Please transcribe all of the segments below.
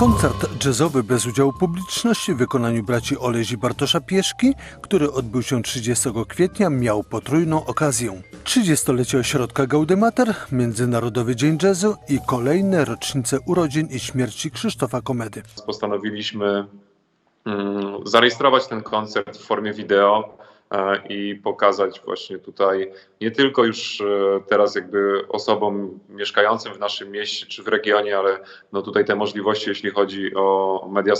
Koncert jazzowy bez udziału publiczności w wykonaniu braci Olezi Bartosza Pieszki, który odbył się 30 kwietnia, miał potrójną okazję. 30-lecie ośrodka Gaudymater, Międzynarodowy Dzień Jazzu i kolejne rocznice urodzin i śmierci Krzysztofa Komedy. postanowiliśmy mm, zarejestrować ten koncert w formie wideo i pokazać właśnie tutaj nie tylko już e, teraz jakby osobom mieszkającym w naszym mieście czy w regionie, ale no tutaj te możliwości, jeśli chodzi o media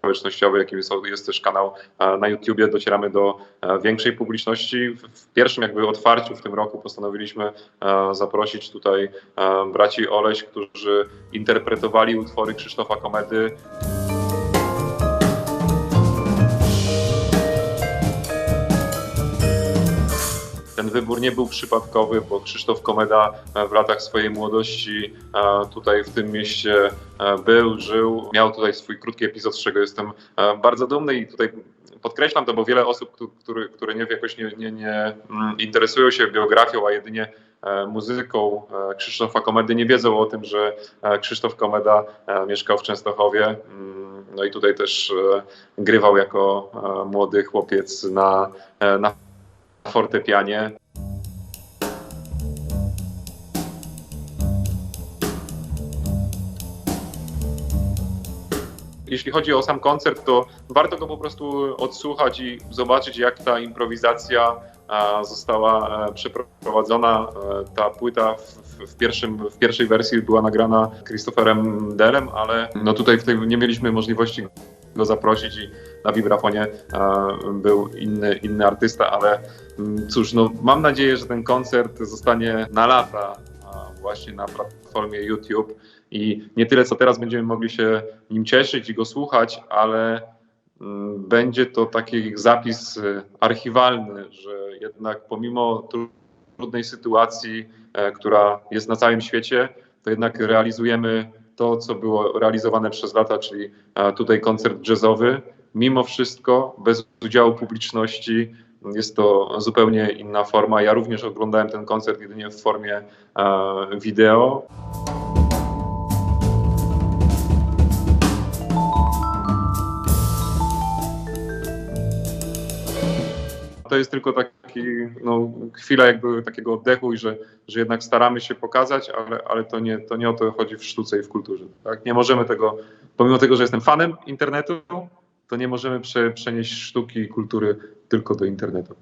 społecznościowe, jakim jest, jest też kanał e, na YouTubie, docieramy do e, większej publiczności. W- pierwszym jakby otwarciu w tym roku postanowiliśmy e, zaprosić tutaj e, braci Oleś, którzy interpretowali utwory Krzysztofa Komedy Wybór nie był przypadkowy, bo Krzysztof Komeda e, w latach swojej młodości e, tutaj w tym mieście e, był, żył, miał tutaj swój krótki epizod, z czego jestem bardzo dumny i tutaj podkreślam to, bo wiele osób, któ- który, które nie, jakoś nie, nie, nie mm, interesują się biografią, a jedynie muzyką Krzysztofa Komedy, nie wiedzą o tym, że Krzysztof Komeda mieszkał w Częstochowie. mm, No i tutaj też grywał jako młody chłopiec na, na fortepianie. Jeśli chodzi o sam koncert, to warto go po prostu odsłuchać i zobaczyć, jak ta improwizacja została e, przeprowadzona. E, Ta płyta w, pierwszym, w pierwszej wersji była nagrana Christopherem Delem, ale no tutaj tej, nie mieliśmy możliwości go zaprosić i na vibrafonie e, był inny, inny artysta, ale mm, cóż, no, mam nadzieję, że ten koncert zostanie na lata właśnie na platformie YouTube. I nie tyle co teraz będziemy mogli się nim cieszyć i go słuchać, ale mm, będzie to taki zapis y, archiwalny, że jednak pomimo tru- trudnej sytuacji, e, która jest na całym świecie, to jednak realizujemy to, co było realizowane przez lata, czyli e, tutaj koncert jazzowy. Mimo wszystko, bez udziału publiczności, jest to zupełnie inna forma. Ja również oglądałem ten koncert jedynie w formie e, wideo. To jest tylko taki, no, chwila jakby takiego oddechu i że, że jednak staramy się pokazać, ale, ale to, nie, to nie o to chodzi w sztuce i w kulturze. Tak? Nie możemy tego, pomimo tego, że jestem fanem internetu, to nie możemy prze, przenieść sztuki i kultury tylko do internetu.